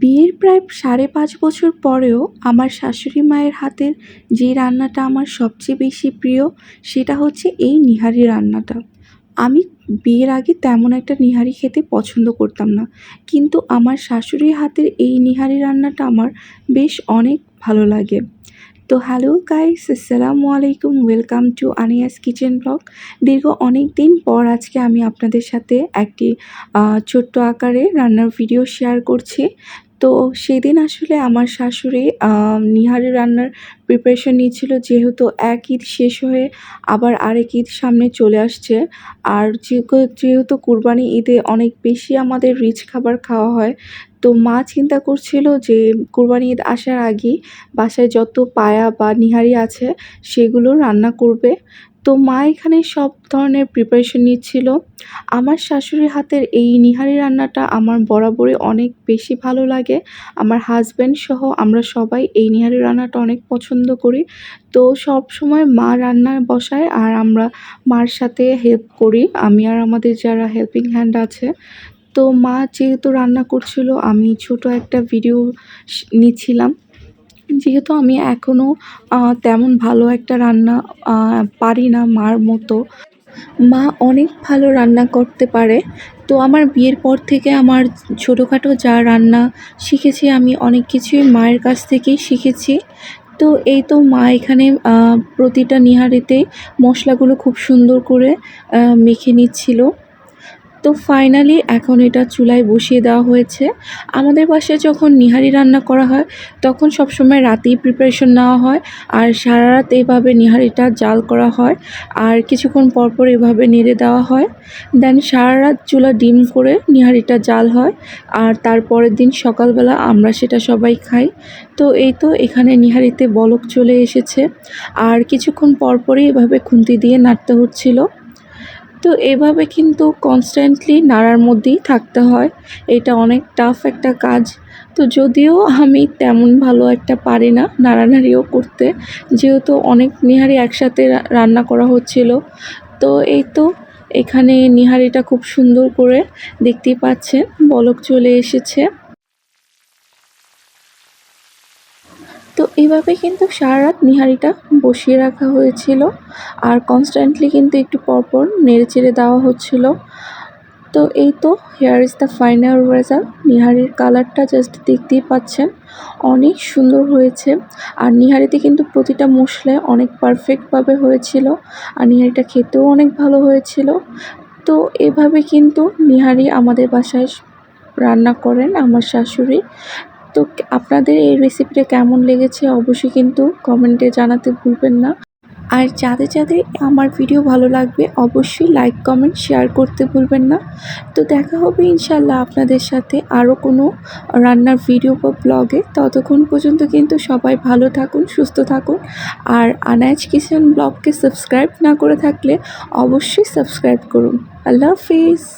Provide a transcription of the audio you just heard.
বিয়ের প্রায় সাড়ে পাঁচ বছর পরেও আমার শাশুড়ি মায়ের হাতের যে রান্নাটা আমার সবচেয়ে বেশি প্রিয়, সেটা হচ্ছে এই নিহারি রান্নাটা। আমি বিয়ের আগে তেমন একটা নিহারি খেতে পছন্দ করতাম না, কিন্তু আমার শাশুড়ির হাতের এই নিহারি রান্নাটা আমার বেশ অনেক ভালো লাগে। তো হ্যালো গাইস, আসসালামু আলাইকুম, welcome to Ania's kitchen blog. দীর্ঘ অনেক দিন পর আজকে আমি আপনাদের সাথে একটি ছোট্ট আকারে রান্নার ভিডিও শেয়ার করছি। তো সেদিন আসলে আমার শাশুড়ি নিহারি রান্নার প্রিপারেশন নিচ্ছিল যেহেতু এক ঈদ শেষ হয়ে আবার আরেক ঈদ সামনে চলে আসছে। আর যেহেতু কুরবানি ঈদে অনেক বেশি আমাদের রিচ খাবার খাওয়া হয়, তো মা চিন্তা করছিল যে কুরবানি ঈদ আসার আগেই বাসায় যত পায়া বা নিহারি আছে সেগুলো রান্না করবে। তো মা এখানে সব ধরনের প্রিপারেশন নিচ্ছিল। আমার শাশুড়ির হাতের এই নিহারি রান্নাটা আমার বরাবরই অনেক বেশি ভালো লাগে। আমার হাজব্যান্ড সহ আমরা সবাই এই নিহারি রান্নাটা অনেক পছন্দ করি। তো সব সময় মা রান্না বসায় আর আমরা মার সাথে হেল্প করি। আমি আর আমাদের যারা হেল্পিং হ্যান্ড আছে। তো মা যেহেতু রান্না করছিল, আমি ছোট একটা ভিডিও নিচ্ছিলাম। যেহেতু আমি এখনও তেমন ভালো একটা রান্না পারি না মার মতো। মা অনেক ভালো রান্না করতে পারে। তো আমার বিয়ের পর থেকে আমার ছোটোখাটো যা রান্না শিখেছি আমি অনেক কিছুই মায়ের কাছ থেকেই শিখেছি। তো এই তো মা এখানে প্রতিটা নিহারিতে মশলাগুলো খুব সুন্দর করে মেখে নিচ্ছিল। তো ফাইনালি এখন এটা চুলায় বসিয়ে দেওয়া হয়েছে। আমাদের বাসায় যখন নিহারি রান্না করা হয়, তখন সবসময় রাতেই প্রিপারেশন নেওয়া হয় আর সারা রাত এইভাবে নিহারিটা জাল করা হয় আর কিছুক্ষণ পর পর এভাবে নেড়ে দেওয়া হয়। দেন সারা রাত চুলা ডিম করে নিহারিটা জাল হয় আর তারপরের দিন সকালবেলা আমরা সেটা সবাই খাই। তো এই তো এখানে নিহারিতে বলক চলে এসেছে। আর কিছুক্ষণ পর পরই এভাবে খুন্তি দিয়ে নাড়তে হচ্ছিল। তো এভাবে কিন্তু কনস্ট্যান্টলি নাড়ার মধ্যেই থাকতে হয়। এটা অনেক টাফ একটা কাজ। তো যদিও আমি তেমন ভালো একটা পারি না নাড়ানাড়িও করতে, যেহেতু অনেক নিহারি একসাথে রান্না করা হচ্ছিল। তো এই তো এখানে নিহারিটা খুব সুন্দর করে দেখতেই পাচ্ছেন, বলক চলে এসেছে। তো এইভাবে কিন্তু সারা রাত নিহারিটা বসিয়ে রাখা হয়েছিল আর কনস্ট্যান্টলি কিন্তু একটু পরপর নেড়ে চেড়ে দেওয়া হচ্ছিল। তো এই তো here is the final result নিহারির কালারটা জাস্ট দেখতেই পাচ্ছেন, অনেক সুন্দর হয়েছে। আর নিহারিতে কিন্তু প্রতিটা মশলায় অনেক পারফেক্টভাবে হয়েছিল। আর নিহারিটা খেতেও অনেক ভালো হয়েছিল। তো এভাবে কিন্তু নিহারি আমাদের বাসায় রান্না করেন আমার শাশুড়ি। তো আপনাদের এই রেসিপিটা কেমন লেগেছে অবশ্যই কিন্তু কমেন্টে জানাতে ভুলবেন না। আর যাদের যাদের আমার ভিডিও ভালো লাগবে অবশ্যই লাইক কমেন্ট শেয়ার করতে ভুলবেন না। তো দেখা হবে ইনশাল্লাহ আপনাদের সাথে আরও কোনো রান্নার ভিডিও বা ব্লগে ততক্ষণ পর্যন্ত কিন্তু সবাই ভালো থাকুন, সুস্থ থাকুন। আর আনায়াজ কিচেন ব্লগকে সাবস্ক্রাইব না করে থাকলে অবশ্যই সাবস্ক্রাইব করুন। আল্লাহ হাফিজ।